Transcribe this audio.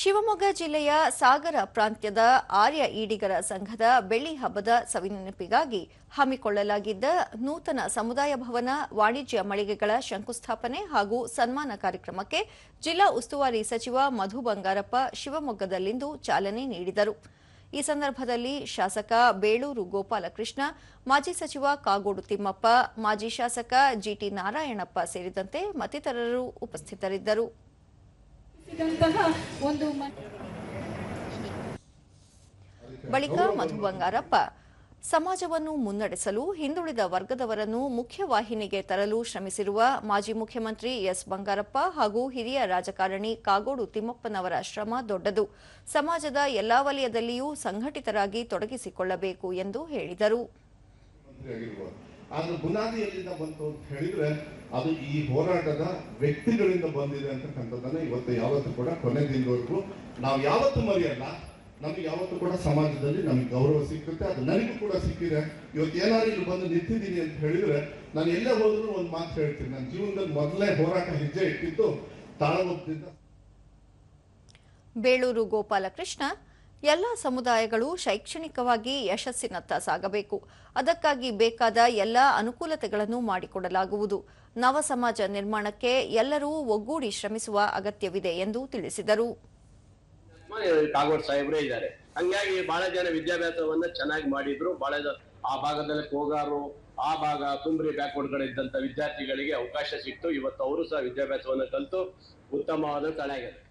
ಶಿವಮೊಗ್ಗ ಜಿಲ್ಲೆಯ ಸಾಗರ ಪ್ರಾಂತ್ಯದ ಆರ್ಯ ಈಡಿಗರ ಸಂಘದ ಬೆಳ್ಳಿ ಹಬ್ಬದ ಸವಿನೆನಪಿಗಾಗಿ ಹಮ್ಮಿಕೊಳ್ಳಲಾಗಿದ್ದ ನೂತನ ಸಮುದಾಯ ಭವನ, ವಾಣಿಜ್ಯ ಮಳಿಗೆಗಳ ಶಂಕುಸ್ಥಾಪನೆ ಹಾಗೂ ಸನ್ಮಾನ ಕಾರ್ಯಕ್ರಮಕ್ಕೆ ಜಿಲ್ಲಾ ಉಸ್ತುವಾರಿ ಸಚಿವ ಮಧು ಬಂಗಾರಪ್ಪ ಶಿವಮೊಗ್ಗದಲ್ಲಿಂದು ಚಾಲನೆ ನೀಡಿದರು. ಈ ಸಂದರ್ಭದಲ್ಲಿ ಶಾಸಕ ಬೇಳೂರು ಗೋಪಾಲಕೃಷ್ಣ, ಮಾಜಿ ಸಚಿವ ಕಾಗೋಡು ತಿಮ್ಮಪ್ಪ, ಮಾಜಿ ಶಾಸಕ ಜಿಟಿ ನಾರಾಯಣಪ್ಪ ಸೇರಿದಂತೆ ಮತ್ತಿತರರು ಉಪಸ್ಥಿತರಿದ್ದರು. ಇದಂತಹ ಒಂದು ಬಳಿಕ ಮಧು ಬಂಗಾರಪ್ಪ ಸಮಾಜವನ್ನು ಮುನ್ನಡೆಸಲು ಹಿಂದುಳಿದ ವರ್ಗದವರನ್ನು ಮುಖ್ಯವಾಹಿನಿಗೆ ತರಲು ಶ್ರಮಿಸಿರುವ ಮಾಜಿ ಮುಖ್ಯಮಂತ್ರಿ ಎಸ್ ಬಂಗಾರಪ್ಪ ಹಾಗೂ ಹಿರಿಯ ರಾಜಕಾರಣಿ ಕಾಗೋಡು ತಿಮ್ಮಪ್ಪನವರ ಶ್ರಮ ದೊಡ್ಡದು. ಸಮಾಜದ ಎಲ್ಲಾ ವಲಯದಲ್ಲಿಯೂ ಸಂಘಟಿತರಾಗಿ ತೊಡಗಿಸಿಕೊಳ್ಳಬೇಕು ಎಂದು ಹೇಳಿದರು. ಆದ್ರೆ ಬುನಾದಿ ಎಲ್ಲಿಂದ ಬಂತು ಅಂತ ಹೇಳಿದ್ರೆ ಅದು ಈ ಹೋರಾಟದ ವ್ಯಕ್ತಿಗಳಿಂದ ಬಂದಿದೆ ಅಂತಕ್ಕಂಥದ್ದನ್ನ ಇವತ್ತು ಯಾವತ್ತೂ ಕೂಡ ಕೊನೆ ದಿನವರೆಗೂ ನಾವು ಯಾವತ್ತು ಮರೆಯಲ್ಲ. ನಮ್ಗೆ ಯಾವತ್ತೂ ಕೂಡ ಸಮಾಜದಲ್ಲಿ ನಮ್ಗೆ ಗೌರವ ಸಿಕ್ಕುತ್ತೆ. ಅದು ನನಗೂ ಕೂಡ ಸಿಕ್ಕಿದೆ. ಇವತ್ತು ಏನಾದ್ರು ಇಲ್ಲಿ ಬಂದು ನಿಂತಿದ್ದೀನಿ ಅಂತ ಹೇಳಿದ್ರೆ ನಾನು ಎಲ್ಲೇ ಹೋದ್ರು ಒಂದು ಮಾತು ಹೇಳ್ತೀನಿ. ನನ್ನ ಜೀವನದಲ್ಲಿ ಮೊದಲೇ ಹೋರಾಟ ಹೆಜ್ಜೆ ಇಟ್ಟಿದ್ದು ತಾಳಗುಪ್ಪದಿಂದ ಬೇಳೂರು ಗೋಪಾಲಕೃಷ್ಣ ಎಲ್ಲ ಸಮುದಾಯಗಳು ಶೈಕ್ಷಣಿಕವಾಗಿ ಯಶಸ್ಸಿನತ್ತ ಸಾಗಬೇಕು. ಅದಕ್ಕಾಗಿ ಬೇಕಾದ ಎಲ್ಲ ಅನುಕೂಲತೆಗಳನ್ನು ಮಾಡಿಕೊಡಲಾಗುವುದು. ನವ ಸಮಾಜ ನಿರ್ಮಾಣಕ್ಕೆ ಎಲ್ಲರೂ ಒಗ್ಗೂಡಿ ಶ್ರಮಿಸುವ ಅಗತ್ಯವಿದೆ ಎಂದು ತಿಳಿಸಿದರು. ಇದ್ದಾರೆ. ಹಂಗಾಗಿ ಬಹಳ ಜನ ವಿದ್ಯಾಭ್ಯಾಸವನ್ನ ಚೆನ್ನಾಗಿ ಮಾಡಿದ್ರು. ಬಹಳ ಆ ಭಾಗದಲ್ಲಿ ಕೋಗಾರು, ಆ ಭಾಗ ತುಂಬ್ರಿ ಬ್ಯಾಕ್ವರ್ಡ್ ಕಡೆ ಇದ್ದಂತ ವಿದ್ಯಾರ್ಥಿಗಳಿಗೆ ಅವಕಾಶ ಸಿಕ್ತು. ಇವತ್ತು ಅವರು ಸಹ ವಿದ್ಯಾಭ್ಯಾಸವನ್ನ ಕಲಿತು ಉತ್ತಮವಾದ ತಳಾಗಿದೆ